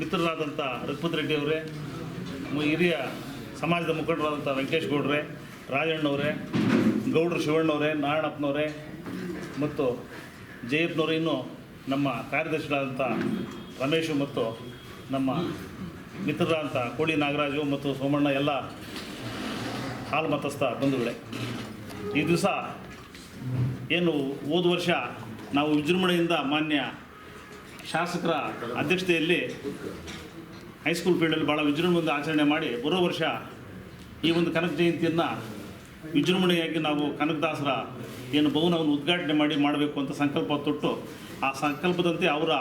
ಮಿತ್ರರಾದಂಥ ರಘುಪತಿ ರೆಡ್ಡಿ ಅವರೇ ಹಿರಿಯ ಸಮಾಜದ ಮುಖಂಡರಾದಂಥ ವೆಂಕಟೇಶ್ ಗೌಡ್ರೆ, ರಾಜಣ್ಣವರೇ, ಗೌಡ್ರು ಶಿವಣ್ಣವರೇ, ನಾರಾಯಣಪ್ಪನವರೇ ಮತ್ತು ಜಯಪ್ಪನವರೇ, ಇನ್ನು ನಮ್ಮ ಕಾರ್ಯದರ್ಶಿಗಳಾದಂಥ ರಮೇಶು ಮತ್ತು ನಮ್ಮ ಮಿತ್ರರಾದಂಥ ಕೋಳಿ ನಾಗರಾಜು ಮತ್ತು ಸೋಮಣ್ಣ, ಎಲ್ಲ ಹಾಲು ಮತಸ್ಥ ಬಂಧುಗಳೇ. ಈ ದಿವಸ ಏನು ಹೋದ ವರ್ಷ ನಾವು ವಿಜೃಂಭಣೆಯಿಂದ ಮಾನ್ಯ ಶಾಸಕರ ಅಧ್ಯಕ್ಷತೆಯಲ್ಲಿ ಹೈಸ್ಕೂಲ್ ಫೀಲ್ಡಲ್ಲಿ ಭಾಳ ವಿಜೃಂಭಣೆಯಿಂದ ಆಚರಣೆ ಮಾಡಿ ಬರೋ ವರ್ಷ ಈ ಒಂದು ಕನಕ ಜಯಂತಿಯನ್ನು ವಿಜೃಂಭಣೆಯಾಗಿ ನಾವು ಕನಕದಾಸರ ಏನು ಭವನವನ್ನು ಉದ್ಘಾಟನೆ ಮಾಡಿ ಮಾಡಬೇಕು ಅಂತ ಸಂಕಲ್ಪ ತೊಟ್ಟು ಆ ಸಂಕಲ್ಪದಂತೆ ಅವರ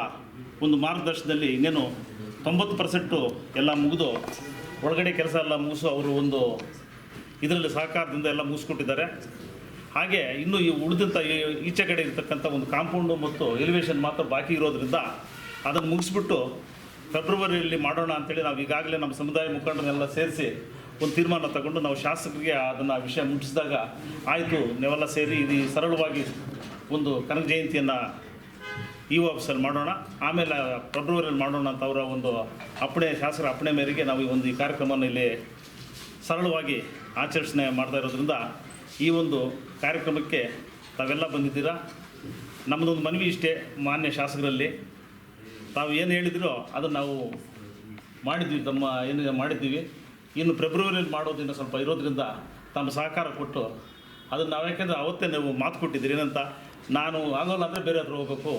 ಒಂದು ಮಾರ್ಗದರ್ಶನದಲ್ಲಿ ಇನ್ನೇನು ತೊಂಬತ್ತು ಪರ್ಸೆಂಟು ಎಲ್ಲ ಮುಗಿದು ಒಳಗಡೆ ಕೆಲಸ ಎಲ್ಲ ಮುಗಿಸು ಅವರು ಒಂದು ಇದರಲ್ಲಿ ಸಹಕಾರದಿಂದ ಎಲ್ಲ ಮುಗಿಸ್ಕೊಟ್ಟಿದ್ದಾರೆ. ಹಾಗೆ ಇನ್ನು ಈ ಉಳಿದಂಥ ಈ- ಈಚೆ ಕಡೆ ಇರತಕ್ಕಂಥ ಒಂದು ಕಾಂಪೌಂಡು ಮತ್ತು ಎಲಿವೇಶನ್ ಮಾತ್ರ ಬಾಕಿ ಇರೋದ್ರಿಂದ ಅದನ್ನು ಮುಗಿಸ್ಬಿಟ್ಟು ಫೆಬ್ರವರಿಯಲ್ಲಿ ಮಾಡೋಣ ಅಂತೇಳಿ ನಾವು ಈಗಾಗಲೇ ನಮ್ಮ ಸಮುದಾಯ ಮುಖಂಡರನ್ನೆಲ್ಲ ಸೇರಿಸಿ ಒಂದು ತೀರ್ಮಾನ ತಗೊಂಡು ನಾವು ಶಾಸಕರಿಗೆ ಅದನ್ನು ವಿಷಯ ಮುಟ್ಟಿಸಿದಾಗ ಆಯಿತು, ನೀವೆಲ್ಲ ಸೇರಿ ಇದು ಸರಳವಾಗಿ ಒಂದು ಕನಕ ಜಯಂತಿಯನ್ನು ಇ ಆಫೀಸಲ್ಲಿ ಮಾಡೋಣ. ಆಮೇಲೆ ಫೆಬ್ರವರಿಯಲ್ಲಿ ಮಾಡೋಣ ಅಂತ ಅವರ ಒಂದು ಅಪ್ಪಣೆ, ಶಾಸಕರ ಅಪ್ಪಣೆ ಮೇರೆಗೆ ನಾವು ಈ ಒಂದು ಈ ಕಾರ್ಯಕ್ರಮವನ್ನು ಇಲ್ಲಿ ಸರಳವಾಗಿ ಆಚರಣೆ ಮಾಡ್ತಾ ಇರೋದ್ರಿಂದ ಈ ಒಂದು ಕಾರ್ಯಕ್ರಮಕ್ಕೆ ತಾವೆಲ್ಲ ಬಂದಿದ್ದೀರಾ? ನಮ್ಮದೊಂದು ಮನವಿ ಇಷ್ಟೇ ಮಾನ್ಯ ಶಾಸಕರಲ್ಲಿ. ತಾವು ಏನು ಹೇಳಿದಿರೋ ಅದನ್ನು ನಾವು ಮಾಡಿದ್ವಿ, ತಮ್ಮ ಏನು ಮಾಡಿದ್ದೀವಿ. ಇನ್ನು ಫೆಬ್ರವರಿಯಲ್ಲಿ ಮಾಡೋದಿನ್ನು ಸ್ವಲ್ಪ ಇರೋದ್ರಿಂದ ತಮ್ಮ ಸಹಕಾರ ಕೊಟ್ಟು ಅದನ್ನು ನಾವು ಯಾಕೆಂದರೆ ಅವತ್ತೇ ನೀವು ಮಾತು ಕೊಟ್ಟಿದ್ದೀರಿ, ಏನಂತ? ನಾನು ಆಗೋಲ್ಲ ಅಂದರೆ ಬೇರೆ ಹತ್ರ ಹೋಗ್ಬೇಕು.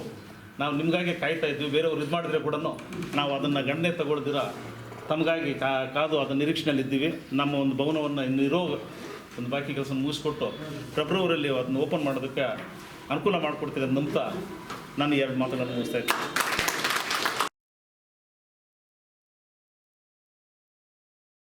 ನಾವು ನಿಮಗಾಗಿ ಕಾಯ್ತಾ ಇದ್ವಿ ಬೇರೆಯವ್ರು ಇದು ಮಾಡಿದ್ರೆ ಕೂಡ ನಾವು ಅದನ್ನು ಗಣನೆ ತಗೊಳ್ದಿರ? ತಮಗಾಗಿ ಕಾದು ಅದನ್ನು ನಿರೀಕ್ಷೆಯಲ್ಲಿದ್ದೀವಿ ನಮ್ಮ ಒಂದು ಭವನವನ್ನು ಇನ್ನು ಇರೋ ಒಂದು ಬಾಕಿ ಕೆಲಸ ಮುಗಿಸ್ಕೊಟ್ಟು ಫೆಬ್ರವರಿಯಲ್ಲಿ ಅದನ್ನು ಓಪನ್ ಮಾಡೋದಕ್ಕೆ ಅನುಕೂಲ ಮಾಡಿಕೊಡ್ತೀರ ಅಂತ ನಂಬ್ತಾ ನಾನು ಎರಡು ಮಾತುಗಳನ್ನು ಮುಗಿಸ್ತಾ ಇದ್ದೀನಿ.